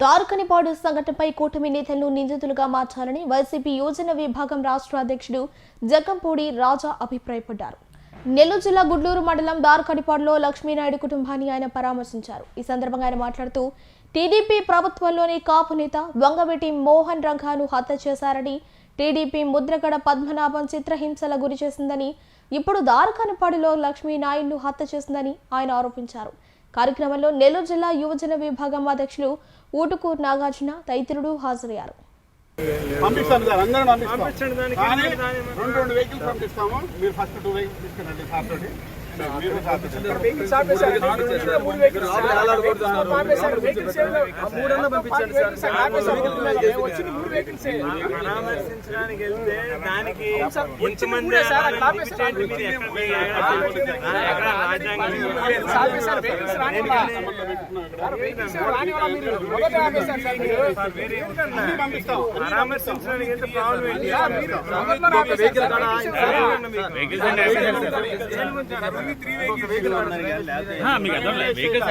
దారుకనిపాడు సంఘటనపై కూటమి నేతలను నిందితులుగా మార్చాలని వైసీపీ యోజన విభాగం రాష్ట్ర అధ్యక్షుడు జగ్గంపూడి రాజా అభిప్రాయపడ్డారు. నెల్లూరు జిల్లా గుడ్లూరు మండలం దారుకనిపాడులో లక్ష్మీనాయుడు కుటుంబాన్ని ఆయన పరామర్శించారు. ఈ సందర్భంగా ఆయన మాట్లాడుతూ టీడీపీ ప్రభుత్వంలోని కాపు నేత వంగవెటి మోహన్ రంగాను హత్య చేశారని టీడీపీ ముద్రగడ పద్మనాభం చిత్రహింసల గురి చేసిందని ఇప్పుడు దారుకనిపాడులో లక్ష్మీనాయుడును హత్య చేసిందని ఆయన ఆరోపించారు. కార్యక్రమంలో నెల్లూరు జిల్లా యువజన విభాగం అధ్యక్షులు ఊటుకూరు నాగార్జున తదితరులు హాజరయ్యారు. పంపిస్తాను సార్ అందరం పంపిస్తాం. పంపించండి దానికి కానీ ఏముంది దాని ఏమన్నా? రెండు రెండు వెహికల్స్ పంపిస్తాము. మీరు ఫస్ట్ టూ వెహికల్స్ తీసుకురండి సార్ తోటి మీరు మూడు సార్. పరామర్శించడానికి వెళ్తే దానికి ఇంతమంది పరామర్శించడానికి వెళ్తే ప్రాబ్లం ఏంటి సార్. వెహికల్స్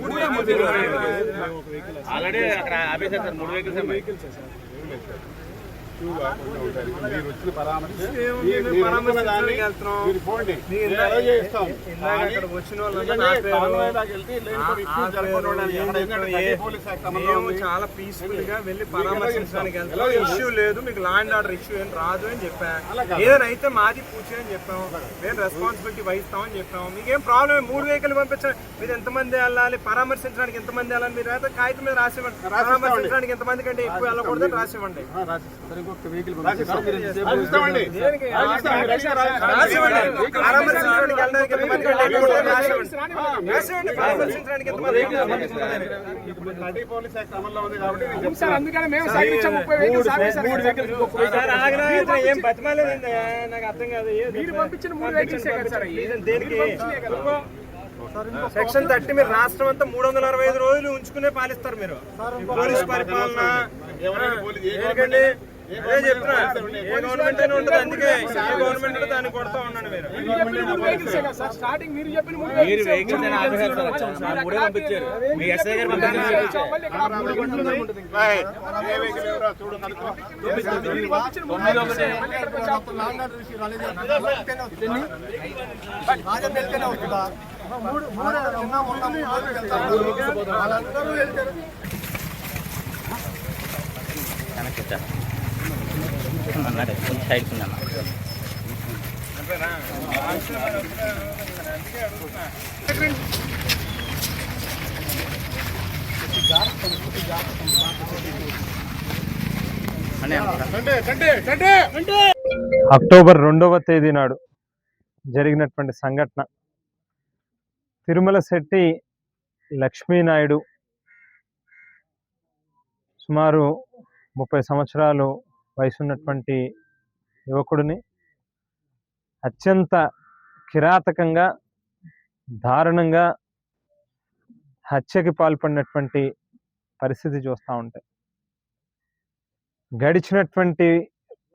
మూడే ఆఫ్ వెహికల్స్ ఆల్రెడీ అక్కడ ఆపేసారు సార్ మూడు వెహికల్స్ మీరు వచ్చిన పరామర్శ ఏముంది? మీరు మేము అనుకున్న దాన్ని పరామర్శించడానికి వెళ్తున్నాం. మీరు పోండి. నేను నేను ఇందాక- అలా చేస్తాం ఇందాక కానీ అక్కడ వచ్చిన వాళ్ళంతా ఎందుకంటే నా పేరు. కాన్వాయ్ దాకా వెళ్తే లేని కూడా ఇష్యూ జరగకుండా ఉండాలి. అక్కడ ఎందుకంటే కఠిన పోలీస్ యాక్ట్ అమల్లో మేము ఉంది. చాలా పీస్ఫుల్గా వెళ్ళి పరామర్శించడానికి? వెళ్తాం? ఇష్యూ లేదు. మీకు లా అండ్ ఆర్డర్ ఇష్యూ ఏం రాదు అని చెప్పా. అలా కాదు. ఏదైనా అయితే మాది పూచి అని చెప్పాము మేము రెస్పాన్సిబిలిటీ వహిస్తామని చెప్పాము మీకేం ప్రాబ్లం మూడు వెహికల్ పంపించండి. మీరు ఎంతమంది వెళ్ళాలి? పరామర్శించడానికి ఎంతమంది వెళ్ళాలి? మీరు అయితే కాగితం మీద రాసివ్వండి. పరామర్శించడానికి ఎంతమంది కంటే ఎక్కువ వెళ్ళకూడదని రాసివ్వండి. ఏం బతిమాలేదండి నాకు అర్థం కాదు. మీరు పంపించిన మూడు వెహికల్స్ దేనికి? సెక్షన్ థర్టీ మీరు రాష్ట్రం అంతా మూడు వందల అరవై ఐదు రోజులు ఉంచుకునే పాలిస్తారు మీరు. పోలీస్ పరిపాలన ఎవరైనా అదే చెప్తున్నా ఏ గవర్నమెంట్ అయినా ఉంటుంది అందుకే. ఏ గవర్నమెంట్ ఉంటే దాన్ని కొడతా ఉన్నాను మీరు. మీరు మూడు పంపించారు. మీ ఎస్ఐ గారు మూడు వెహికల్ మూడు వచ్చి ఆపుతున్నారు. కొంచెం సైడ్ కింద అక్టోబర్ రెండవ తేదీ నాడు జరిగినటువంటి సంఘటన. తిరుమల శెట్టి లక్ష్మీనాయుడు సుమారు ముప్పై సంవత్సరాలు వయసున్నటువంటి యువకుడిని అత్యంత కిరాతకంగా దారుణంగా హత్యకి పాల్పడినటువంటి పరిస్థితి చూస్తూ ఉంటాయి గడిచినటువంటి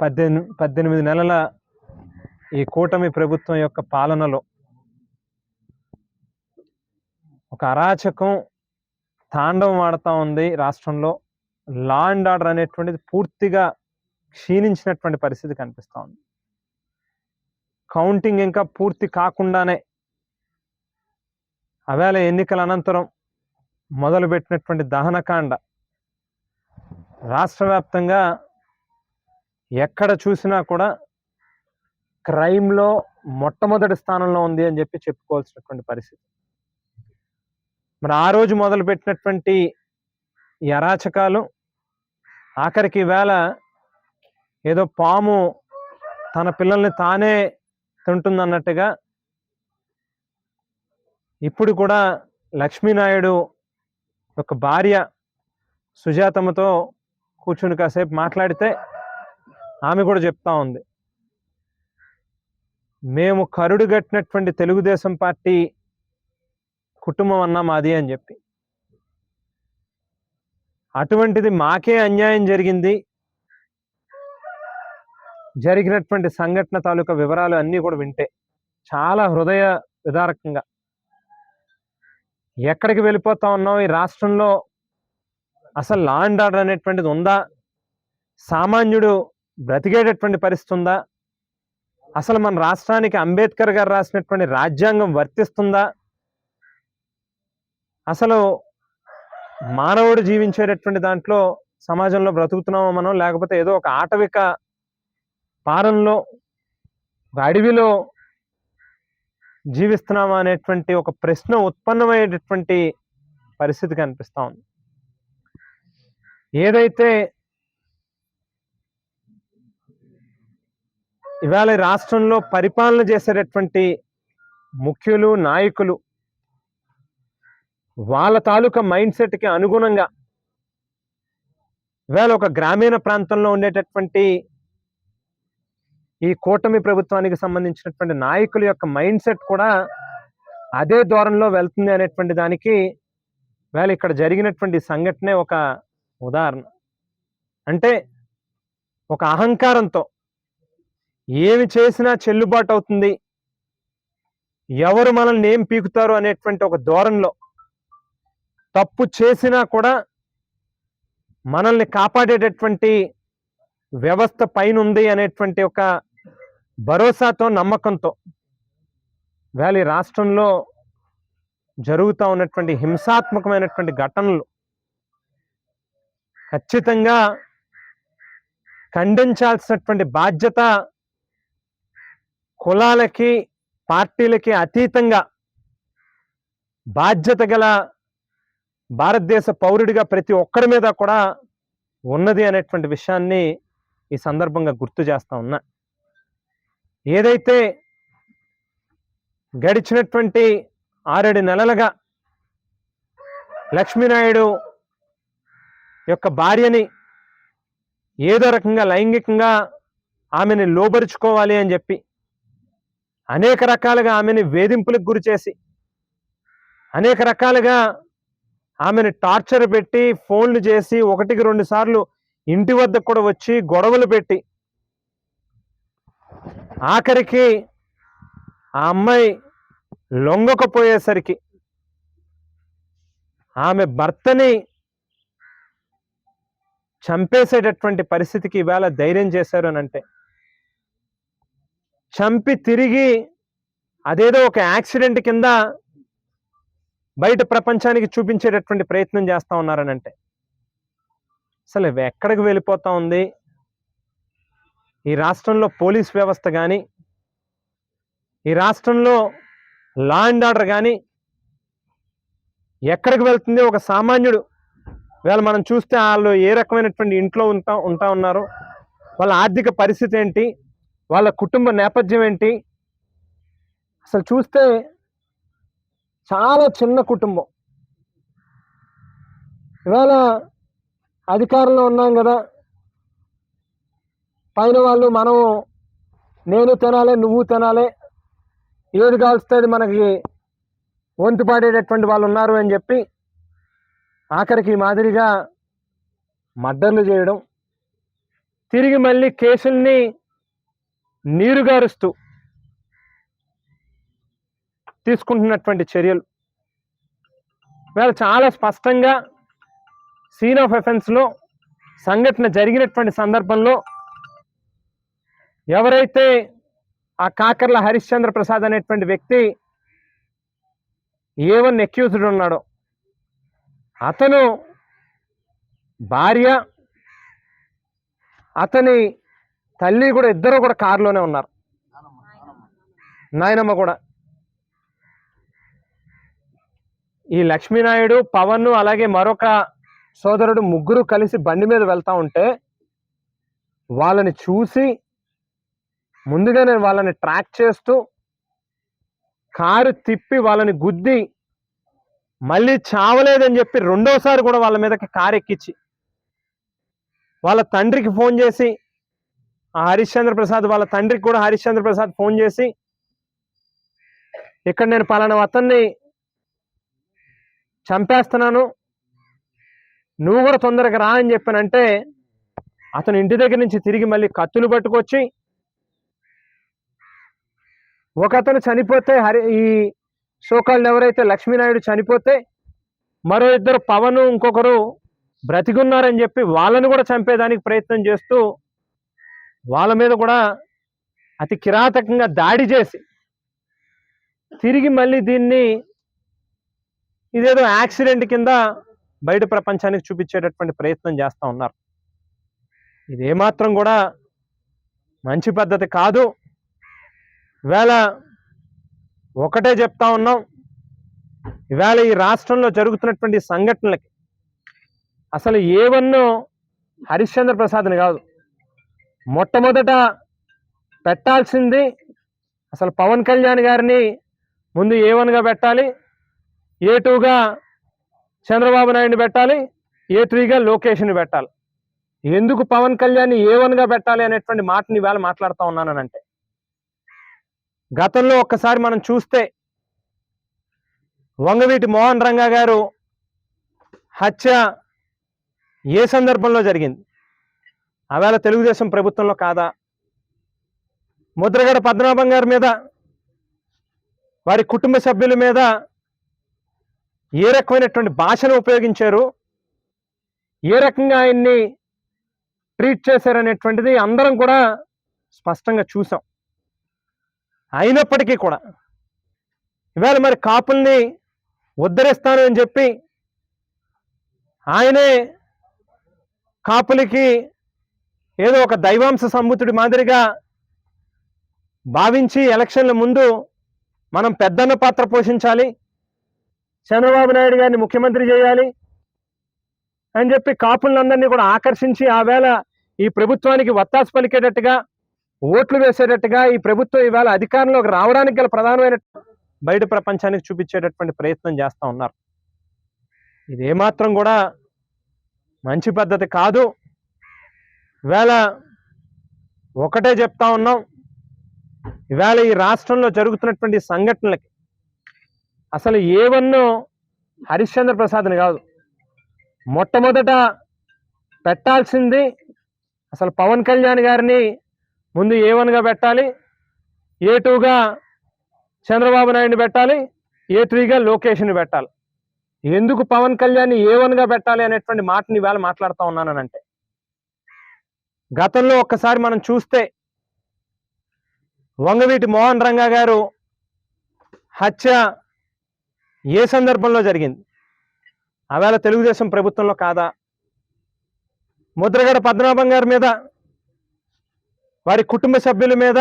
పద్దెనిమిది పద్దెనిమిది నెలల ఈ కూటమి ప్రభుత్వం యొక్క పాలనలో ఒక అరాచకం తాండవం ఆడుతూ ఉంది రాష్ట్రంలో. లా అండ్ ఆర్డర్ అనేటువంటిది పూర్తిగా క్షీణించినటువంటి పరిస్థితి కనిపిస్తూ ఉంది. కౌంటింగ్ ఇంకా పూర్తి కాకుండానే అవేళ ఎన్నికల అనంతరం మొదలుపెట్టినటువంటి దహనకాండ రాష్ట్ర వ్యాప్తంగా ఎక్కడ చూసినా కూడా క్రైమ్లో మొట్టమొదటి స్థానంలో ఉంది అని చెప్పి చెప్పుకోవాల్సినటువంటి పరిస్థితి. మరి ఆ రోజు మొదలుపెట్టినటువంటి ఈ అరాచకాలు ఆఖరికి వేళ ఏదో పాము తన పిల్లల్ని తానే తింటుందన్నట్టుగా ఇప్పుడు కూడా లక్ష్మీనాయుడు ఒక భార్య సుజాతమ్మతో కూర్చుని కాసేపు మాట్లాడితే ఆమె కూడా చెప్తా ఉంది. మేము కరుడు కట్టినటువంటి తెలుగుదేశం పార్టీ కుటుంబం అన్నా మాది అని చెప్పి. అటువంటిది మాకే అన్యాయం జరిగింది. జరిగినటువంటి సంఘటన తాలూకా వివరాలు అన్నీ కూడా వింటే చాలా హృదయ విదారకంగా. ఎక్కడికి వెళ్ళిపోతా ఉన్నాం? ఈ రాష్ట్రంలో అసలు లా అండ్ ఆర్డర్ అనేటువంటిది ఉందా? సామాన్యుడు బ్రతికేటటువంటి పరిస్థితి ఉందా? అసలు మన రాష్ట్రానికి అంబేద్కర్ గారు రాసినటువంటి రాజ్యాంగం వర్తిస్తుందా? అసలు మానవుడు జీవించేటటువంటి దాంట్లో సమాజంలో బ్రతుకుతున్నామో మనం? లేకపోతే ఏదో ఒక ఆటవిక పారంలో అడవిలో జీవిస్తున్నామా అనేటువంటి ఒక ప్రశ్న ఉత్పన్నమయ్యేటటువంటి పరిస్థితి కనిపిస్తూ ఉంది. ఏదైతే ఇవాళ రాష్ట్రంలో పరిపాలన చేసేటటువంటి ముఖ్యులు నాయకులు వాళ్ళ తాలూకా మైండ్ సెట్కి అనుగుణంగా ఇవాళ ఒక గ్రామీణ ప్రాంతంలో ఉండేటటువంటి ఈ కూటమి ప్రభుత్వానికి సంబంధించినటువంటి నాయకుల యొక్క మైండ్ సెట్ కూడా అదే దూరంలో వెళ్తుంది అనేటువంటి దానికి వేళ ఇక్కడ జరిగినటువంటి సంఘటనే ఒక ఉదాహరణ. అంటే ఒక అహంకారంతో ఏమి చేసినా చెల్లుబాటు అవుతుంది. ఎవరు మనల్ని ఏం పీకుతారు అనేటువంటి ఒక ధోరణిలో తప్పు చేసినా కూడా మనల్ని కాపాడేటటువంటి వ్యవస్థ పైన ఉంది అనేటువంటి ఒక భరోసాతో నమ్మకంతో వేళ రాష్ట్రంలో జరుగుతూ ఉన్నటువంటి హింసాత్మకమైనటువంటి ఘటనలు ఖచ్చితంగా ఖండించాల్సినటువంటి బాధ్యత కులాలకి పార్టీలకి అతీతంగా బాధ్యత గల భారతదేశ పౌరుడిగా ప్రతి ఒక్కరి మీద కూడా ఉన్నది అనేటువంటి విషయాన్ని ఈ సందర్భంగా గుర్తు చేస్తా ఉన్నా. ఏదైతే గడిచినటువంటి ఆరేడు నెలలుగా లక్ష్మీనాయుడు యొక్క భార్యని ఏదో రకంగా లైంగికంగా ఆమెని లోబరుచుకోవాలి అని చెప్పి అనేక రకాలుగా ఆమెని వేధింపులకు గురి చేసి అనేక రకాలుగా ఆమెను టార్చర్ పెట్టి ఫోన్లు చేసి ఒకటికి రెండు సార్లు ఇంటి వద్దకు కూడా వచ్చి గొడవలు పెట్టి ఆఖరికి ఆ అమ్మాయి లొంగకపోయేసరికి ఆమె భర్తని చంపేసేటటువంటి పరిస్థితికి ఇవాళ ధైర్యం చేశారు అని అంటే చంపి తిరిగి అదేదో ఒక యాక్సిడెంట్ కింద బయట ప్రపంచానికి చూపించేటటువంటి ప్రయత్నం చేస్తా ఉన్నారని అంటే అసలు ఎక్కడికి వెళ్ళిపోతా ఉంది? ఈ రాష్ట్రంలో పోలీస్ వ్యవస్థ కానీ ఈ రాష్ట్రంలో లా అండ్ ఆర్డర్ కానీ ఎక్కడికి వెళ్తుంది? ఒక సామాన్యుడు. వేళ మనం చూస్తే వాళ్ళు ఏ రకమైనటువంటి ఇంట్లో ఉంటా ఉంటా ఉన్నారు? వాళ్ళ ఆర్థిక పరిస్థితి ఏంటి? వాళ్ళ కుటుంబ నేపథ్యం ఏంటి? అసలు చూస్తే చాలా చిన్న కుటుంబం. ఇవాళ అధికారంలో ఉన్నాం కదా? పైన వాళ్ళు మనం నేను తినాలి నువ్వు తినాలి ఏది కాల్స్తుంది మనకి వంతు పాడేటటువంటి వాళ్ళు ఉన్నారు అని చెప్పి ఆఖరికి మాదిరిగా మర్డర్లు చేయడం తిరిగి మళ్ళీ కేసుల్ని నీరుగారుస్తూ తీసుకుంటున్నటువంటి చర్యలు. వేళ చాలా స్పష్టంగా సీన్ ఆఫ్ ఎఫెన్స్లో సంఘటన జరిగినటువంటి సందర్భంలో ఎవరైతే ఆ కాకర్ల హరిశ్చంద్ర ప్రసాద్ అనేటువంటి వ్యక్తి ఏవన్ ఎక్యూజ్డ్ ఉన్నాడో అతను భార్య అతని తల్లి కూడా ఇద్దరు కూడా కారులోనే ఉన్నారు. నాయనమ్మ కూడా. ఈ లక్ష్మీనాయుడు పవన్ అలాగే మరొక సోదరుడు ముగ్గురు కలిసి బండి మీద వెళ్తా ఉంటే వాళ్ళని చూసి ముందుగా నేను వాళ్ళని ట్రాక్ చేస్తూ కారు తిప్పి వాళ్ళని గుద్ది మళ్ళీ చావలేదని చెప్పి రెండోసారి కూడా వాళ్ళ మీదకి కారు ఎక్కించి వాళ్ళ తండ్రికి ఫోన్ చేసి ఆ హరిశ్చంద్ర ప్రసాద్ వాళ్ళ తండ్రికి కూడా హరిశ్చంద్ర ప్రసాద్ ఫోన్ చేసి ఇక్కడ నేను పలానా అతన్ని చంపేస్తున్నాను నువ్వు కూడా తొందరగా రా అని చెప్పానంటే అతను ఇంటి దగ్గర నుంచి తిరిగి మళ్ళీ కత్తులు పట్టుకొచ్చి ఒక అతను చనిపోతే హరి ఈ శోకాలను ఎవరైతే లక్ష్మీనాయుడు చనిపోతే మరో ఇద్దరు పవన్ ఇంకొకరు బ్రతికున్నారని చెప్పి వాళ్ళని కూడా చంపేదానికి ప్రయత్నం చేస్తూ వాళ్ళ మీద కూడా అతి కిరాతకంగా దాడి చేసి తిరిగి మళ్ళీ దీన్ని ఇదేదో యాక్సిడెంట్ కింద బయట ప్రపంచానికి చూపించేటటువంటి ప్రయత్నం చేస్తూ ఉన్నారు. ఇది ఏమాత్రం కూడా మంచి పద్ధతి కాదు. ఇవాళ ఒకటే చెప్తా ఉన్నాం. ఇవాళ ఈ రాష్ట్రంలో జరుగుతున్నటువంటి సంఘటనలకి అసలు ఏవన్నో హరిశ్చంద్ర ప్రసాద్ని కాదు మొట్టమొదట పెట్టాల్సింది అసలు పవన్ కళ్యాణ్ గారిని ముందు ఏ వన్గా పెట్టాలి ఏ టూగా చంద్రబాబు నాయుడిని పెట్టాలి ఏ త్రీగా లోకేష్ని పెట్టాలి. ఎందుకు పవన్ కళ్యాణ్ ఏ వన్గా పెట్టాలి అనేటువంటి మాటని ఇవాళ మాట్లాడుతూ ఉన్నానంటే గతంలో ఒక్కసారి మనం చూస్తే వంగవీటి మోహన్ రంగా గారు హత్య ఏ సందర్భంలో జరిగింది? ఆవేళ తెలుగుదేశం ప్రభుత్వంలో కాదా? ముద్రగడ పద్మనాభం గారి మీద వారి కుటుంబ సభ్యుల మీద ఏ రకమైనటువంటి భాషను ఉపయోగించారు? ఏ రకంగా ఆయన్ని ట్రీట్ చేశారనేటువంటిది అందరం కూడా స్పష్టంగా చూసాం. అయినప్పటికీ కూడా. ఇవాళ మరి కాపుల్ని ఉద్ధరిస్తాను అని చెప్పి ఆయనే కాపులకి ఏదో ఒక దైవాంశ సంబుతుడి మాదిరిగా భావించి ఎలక్షన్ల ముందు మనం పెద్దన్న పాత్ర పోషించాలి. చంద్రబాబు నాయుడు గారిని ముఖ్యమంత్రి చేయాలి అని చెప్పి కాపులందరినీ కూడా ఆకర్షించి ఆ వేళ ఈ ప్రభుత్వానికి వత్తాసు పలికేటట్టుగా ఓట్లు వేసేటట్టుగా ఈ ప్రభుత్వం ఇవాళ అధికారంలోకి రావడానికి గల ప్రధానమైన బయట ప్రపంచానికి చూపించేటటువంటి ప్రయత్నం చేస్తూ ఉన్నారు. ఇది ఏమాత్రం కూడా మంచి పద్ధతి కాదు. ఇవాళ ఒకటే చెప్తా ఉన్నాం. ఇవాళ ఈ రాష్ట్రంలో జరుగుతున్నటువంటి సంఘటనలకి అసలు ఏవన్నో హరిశ్చంద్ర ప్రసాద్ని కాదు. మొట్టమొదట పెట్టాల్సింది అసలు పవన్ కళ్యాణ్ గారిని ముందు ఏ వన్గా పెట్టాలి. ఏ టూగా చంద్రబాబు నాయుడిని పెట్టాలి. ఏ త్రీగా లోకేష్ని పెట్టాలి. ఎందుకు పవన్ కళ్యాణ్ ఏ వన్గా పెట్టాలి అనేటువంటి మాటని ఇవాళ మాట్లాడుతూ ఉన్నానంటే గతంలో ఒక్కసారి మనం చూస్తే వంగవీటి మోహన్ రంగా గారు హత్య ఏ సందర్భంలో జరిగింది? ఆవేళ తెలుగుదేశం ప్రభుత్వంలో కాదా? ముద్రగడ పద్మనాభం గారి మీద వారి కుటుంబ సభ్యుల మీద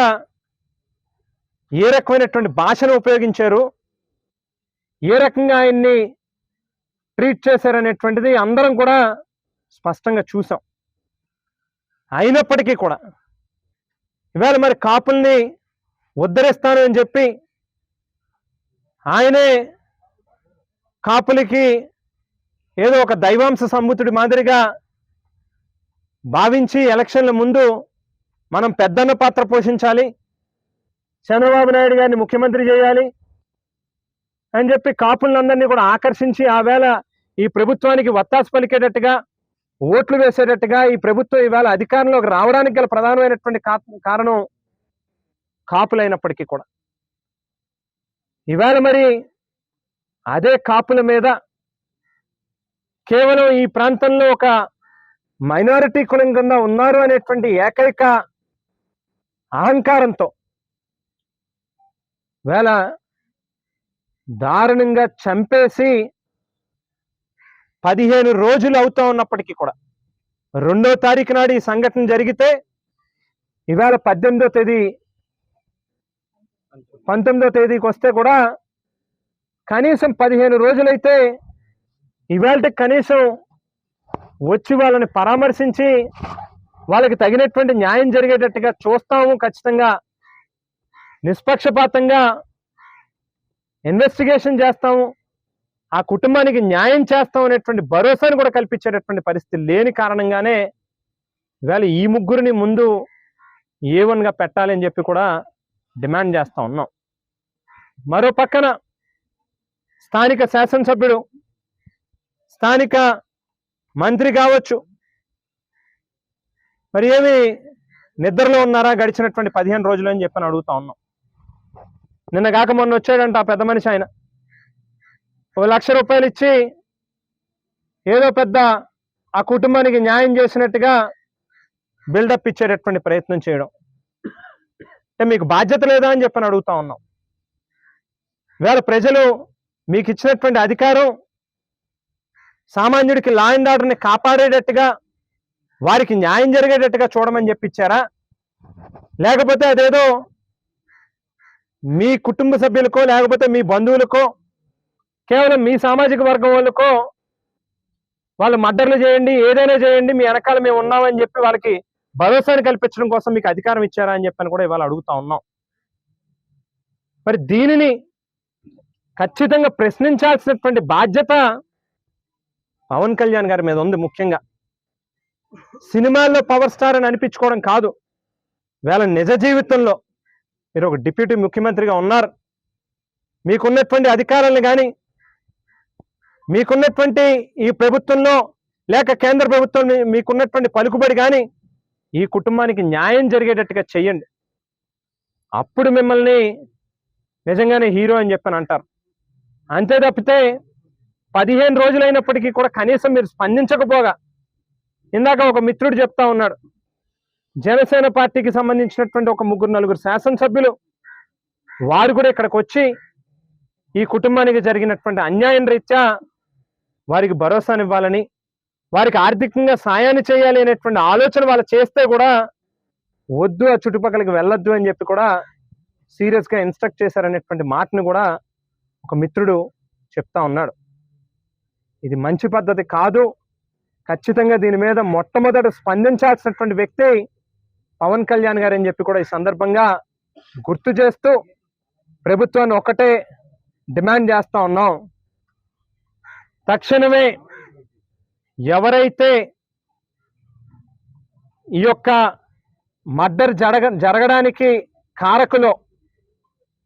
ఏ రకమైనటువంటి భాషను ఉపయోగించారు? ఏ రకంగా ఆయన్ని ట్రీట్ చేశారనేటువంటిది అందరం కూడా స్పష్టంగా చూసాం. అయినప్పటికీ కూడా ఇవాళ మరి కాపుల్ని ఉద్ధరిస్తాను అని చెప్పి ఆయనే కాపులకి ఏదో ఒక దైవాంశ సంబుతుడి మాదిరిగా భావించి ఎలక్షన్ల ముందు మనం పెద్దన్న పాత్ర పోషించాలి. చంద్రబాబు నాయుడు గారిని ముఖ్యమంత్రి చేయాలి అని చెప్పి కాపులందరినీ కూడా ఆకర్షించి ఆ వేళ ఈ ప్రభుత్వానికి వత్తాసు పలికేటట్టుగా ఓట్లు వేసేటట్టుగా ఈ ప్రభుత్వం ఈవేళ అధికారంలోకి రావడానికి గల ప్రధానమైనటువంటి కారణం కాపులైనప్పటికీ కూడా. ఈవేళ మరి అదే కాపుల మీద కేవలం ఈ ప్రాంతంలో ఒక మైనారిటీ కులం కింద ఉన్నారు అనేటువంటి ఏకైక అహంకారంతో. వేళ దారుణంగా చంపేసి పదిహేను రోజులు అవుతా ఉన్నప్పటికీ కూడా రెండో తారీఖు నాడు ఈ సంఘటన జరిగితే ఇవాళ పద్దెనిమిదో తేదీ పంతొమ్మిదో తేదీకి వస్తే కూడా కనీసం పదిహేను రోజులైతే ఇవాళ కనీసం వచ్చి వాళ్ళని పరామర్శించి వాళ్ళకి తగినటువంటి న్యాయం జరిగేటట్టుగా చూస్తాము ఖచ్చితంగా. నిష్పక్షపాతంగా ఇన్వెస్టిగేషన్ చేస్తాము. ఆ కుటుంబానికి న్యాయం చేస్తాం అనేటువంటి భరోసాను కూడా కల్పించేటటువంటి పరిస్థితి లేని కారణంగానే ఇవాళ ఈ ముగ్గురిని ముందు ఏ వన్గా పెట్టాలి అని చెప్పి కూడా డిమాండ్ చేస్తా ఉన్నాం. మరో పక్కన స్థానిక శాసనసభ్యుడు స్థానిక మంత్రి కావచ్చు మరి ఏమి నిద్రలో ఉన్నారా? గడిచినటువంటి పదిహేను రోజులు అని చెప్పని అడుగుతా ఉన్నాం. నిన్న కాక మొన్న వచ్చాడంట ఆ పెద్ద మనిషి ఆయన. ఓ లక్ష రూపాయలు ఇచ్చి ఏదో పెద్ద ఆ కుటుంబానికి న్యాయం చేసినట్టుగా బిల్డప్ ఇచ్చేటటువంటి ప్రయత్నం చేయడం. అంటే మీకు బాధ్యత లేదా అని చెప్పని అడుగుతా ఉన్నాం. వేళ ప్రజలు మీకు ఇచ్చినటువంటి అధికారం సామాన్యుడికి లా అండ్ ఆర్డర్ని కాపాడేటట్టుగా వారికి న్యాయం జరిగేటట్టుగా చూడమని చెప్పించారా లేకపోతే అదేదో మీ కుటుంబ సభ్యులకో లేకపోతే మీ బంధువులకో కేవలం మీ సామాజిక వర్గం వాళ్ళకో వాళ్ళు మర్డర్లు చేయండి ఏదైనా చేయండి మీ వెనకాల మేము ఉన్నామని చెప్పి వాళ్ళకి భరోసాను కల్పించడం కోసం మీకు అధికారం ఇచ్చారా అని చెప్పని కూడా ఇవాళ అడుగుతా ఉన్నాం. మరి దీనిని ఖచ్చితంగా ప్రశ్నించాల్సినటువంటి బాధ్యత పవన్ కళ్యాణ్ గారి మీద ఉంది ముఖ్యంగా. సినిమాల్లో పవర్ స్టార్ అని అనిపించుకోవడం కాదు. వేళ నిజ జీవితంలో మీరు ఒక డిప్యూటీ ముఖ్యమంత్రిగా ఉన్నారు. మీకున్నటువంటి అధికారాలను కానీ మీకున్నటువంటి ఈ ప్రభుత్వంలో లేక కేంద్ర ప్రభుత్వం మీకున్నటువంటి పలుకుబడి కానీ ఈ కుటుంబానికి న్యాయం జరిగేటట్టుగా చెయ్యండి. అప్పుడు మిమ్మల్ని నిజంగానే హీరో అని చెప్పని అంటారు. అంతే తప్పితే పదిహేను రోజులైనప్పటికీ కూడా కనీసం మీరు స్పందించకపోగా ఇందాక ఒక మిత్రుడు చెప్తా ఉన్నాడు. జనసేన పార్టీకి సంబంధించినటువంటి ఒక ముగ్గురు నలుగురు శాసనసభ్యులు వారు కూడా ఇక్కడికి వచ్చి ఈ కుటుంబానికి జరిగినటువంటి అన్యాయం రీత్యా వారికి భరోసానివ్వాలని వారికి ఆర్థికంగా సాయాన్ని చేయాలి అనేటువంటి ఆలోచన వాళ్ళు చేస్తే కూడా వద్దు ఆ చుట్టుపక్కలకి వెళ్ళొద్దు అని చెప్పి కూడా సీరియస్గా ఇన్స్ట్రక్ట్ చేశారనేటువంటి మాటను కూడా ఒక మిత్రుడు చెప్తా ఉన్నాడు. ఇది మంచి పద్ధతి కాదు. ఖచ్చితంగా దీని మీద మొట్టమొదట స్పందించాల్సినటువంటి వ్యక్తి పవన్ కళ్యాణ్ గారు అని చెప్పి కూడా ఈ సందర్భంగా గుర్తు చేస్తూ ప్రభుత్వాన్ని ఒకటే డిమాండ్ చేస్తా ఉన్నాం. తక్షణమే ఎవరైతే ఈ యొక్క మర్డర్ జరగ జరగడానికి కారకులో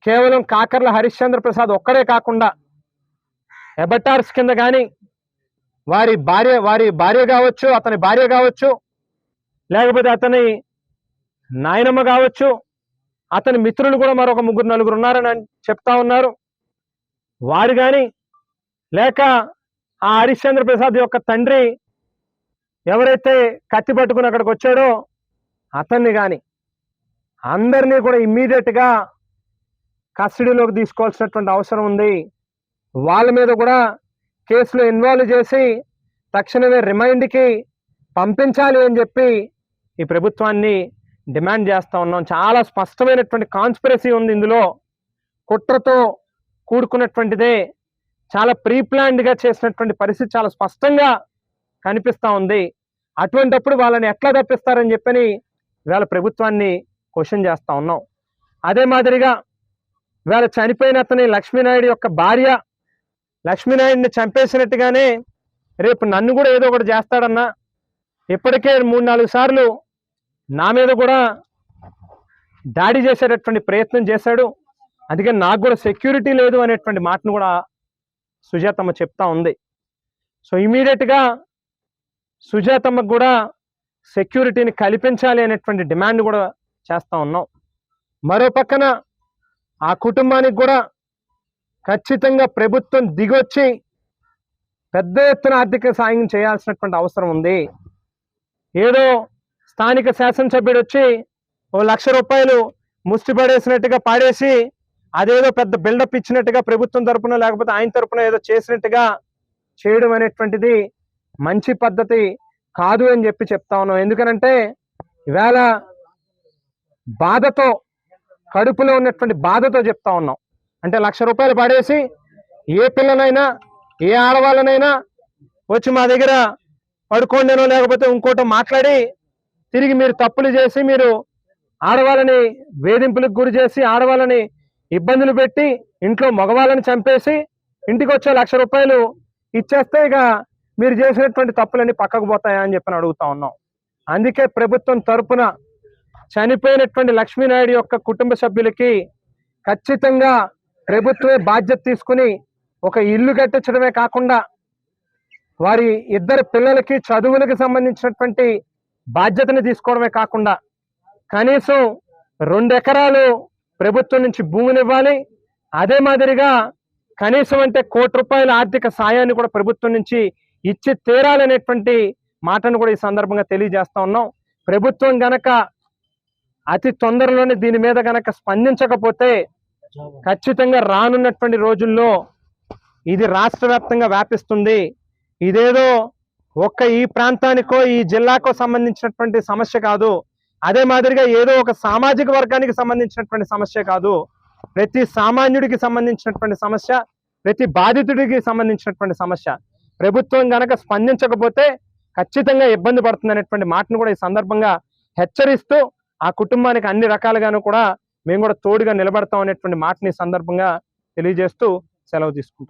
కేవలం కాకర్ల హరిశ్చంద్ర ప్రసాద్ ఒక్కడే కాకుండా ఎబటార్స్ కింద కానీ వారి భార్య వారి భార్య కావచ్చు అతని భార్య కావచ్చు లేకపోతే అతని నాయనమ్మ కావచ్చు అతని మిత్రులు కూడా మరొక ముగ్గురు నలుగురు ఉన్నారని చెప్తా ఉన్నారు. వారు కానీ లేక ఆ హరిశ్చంద్ర ప్రసాద్ యొక్క తండ్రి ఎవరైతే కత్తి పట్టుకుని అక్కడికి వచ్చాడో అతన్ని కానీ అందరినీ కూడా ఇమ్మీడియట్గా కస్టడీలోకి తీసుకోవాల్సినటువంటి అవసరం ఉంది. వాళ్ళ మీద కూడా కేసులో ఇన్వాల్వ్ చేసి తక్షణమే రిమైండ్కి పంపించాలి అని చెప్పి ఈ ప్రభుత్వాన్ని డిమాండ్ చేస్తూ ఉన్నాం. చాలా స్పష్టమైనటువంటి కాన్స్పిరసీ ఉంది ఇందులో. కుట్రతో కూడుకున్నటువంటిదే చాలా ప్రీ చేసినటువంటి పరిస్థితి చాలా స్పష్టంగా కనిపిస్తూ ఉంది. అటువంటప్పుడు వాళ్ళని ఎట్లా తప్పిస్తారని చెప్పని ఇవాళ ప్రభుత్వాన్ని క్వశ్చన్ చేస్తూ ఉన్నాం. అదే మాదిరిగా ఇవాళ చనిపోయిన అతని లక్ష్మీనాయుడు యొక్క భార్య లక్ష్మీనాయుడిని చంపేసినట్టుగానే రేపు నన్ను కూడా ఏదో ఒకటి చేస్తాడన్నా. ఇప్పటికే మూడు నాలుగు సార్లు నా మీద కూడా దాడి చేసేటటువంటి ప్రయత్నం చేశాడు. అందుకని నాకు కూడా సెక్యూరిటీ లేదు అనేటువంటి మాటను కూడా సుజాతమ్మ చెప్తా ఉంది. సో ఇమీడియట్గా సుజాతమ్మకు కూడా సెక్యూరిటీని కల్పించాలి అనేటువంటి డిమాండ్ కూడా చేస్తూ ఉన్నాం. మరో పక్కన ఆ కుటుంబానికి కూడా ఖచ్చితంగా ప్రభుత్వం దిగొచ్చి పెద్ద ఎత్తున ఆర్థిక సాయం చేయాల్సినటువంటి అవసరం ఉంది. ఏదో స్థానిక శాసనసభ్యుడు వచ్చి ఓ లక్ష రూపాయలు ముష్టి పడేసినట్టుగా పాడేసి అదేదో పెద్ద బిల్డప్ ఇచ్చినట్టుగా ప్రభుత్వం తరపున లేకపోతే ఆయన తరపున ఏదో చేసినట్టుగా చేయడం అనేటువంటిది మంచి పద్ధతి కాదు అని చెప్పి చెప్తా ఉన్నాం. ఎందుకనంటే ఇవాళ బాధతో కడుపులో ఉన్నటువంటి బాధతో చెప్తా ఉన్నాం. అంటే లక్ష రూపాయలు పడేసి ఏ పిల్లనైనా ఏ ఆడవాళ్ళనైనా వచ్చి మా దగ్గర పడుకోండినో లేకపోతే ఇంకోటో మాట్లాడి తిరిగి మీరు తప్పులు చేసి మీరు ఆడవాళ్ళని వేధింపులకు గురి చేసి ఆడవాళ్ళని ఇబ్బందులు పెట్టి ఇంట్లో మగవాళ్ళని చంపేసి ఇంటికి వచ్చే లక్ష రూపాయలు ఇచ్చేస్తే ఇక మీరు చేసినటువంటి తప్పులన్నీ పక్కకు పోతాయా అని చెప్పని అడుగుతా ఉన్నాం. అందుకే ప్రభుత్వం తరపున చనిపోయినటువంటి లక్ష్మీనాయుడు యొక్క కుటుంబ సభ్యులకి ఖచ్చితంగా ప్రభుత్వమే బాధ్యత తీసుకుని ఒక ఇల్లు కట్టించడమే కాకుండా వారి ఇద్దరు పిల్లలకి చదువులకు సంబంధించినటువంటి బాధ్యతని తీసుకోవడమే కాకుండా కనీసం రెండు ఎకరాలు ప్రభుత్వం నుంచి భూమిని ఇవ్వాలి అదే మాదిరిగా కనీసం అంటే కోటి రూపాయల ఆర్థిక సాయాన్ని కూడా ప్రభుత్వం నుంచి ఇచ్చి తీరాలనేటువంటి మాటను కూడా ఈ సందర్భంగా తెలియజేస్తా ఉన్నాం. ప్రభుత్వం గనక అతి తొందరలోనే దీని మీద గనక స్పందించకపోతే ఖచ్చితంగా రానున్నటువంటి రోజుల్లో ఇది రాష్ట్ర వ్యాప్తంగా వ్యాపిస్తుంది. ఇదేదో ఒక్క ఈ ప్రాంతానికో ఈ జిల్లాకో సంబంధించినటువంటి సమస్య కాదు. అదే మాదిరిగా ఏదో ఒక సామాజిక వర్గానికి సంబంధించినటువంటి సమస్య కాదు. ప్రతి సామాన్యుడికి సంబంధించినటువంటి సమస్య ప్రతి బాధితుడికి సంబంధించినటువంటి సమస్య. ప్రభుత్వం గనక స్పందించకపోతే ఖచ్చితంగా ఇబ్బంది పడుతుంది అనేటువంటి మాటను కూడా ఈ సందర్భంగా హెచ్చరిస్తూ ఆ కుటుంబానికి అన్ని రకాలుగాను కూడా మేము కూడా తోడుగా నిలబడతాం అనేటువంటి మాటని సందర్భంగా తెలియజేస్తూ సెలవు తీసుకుంటాం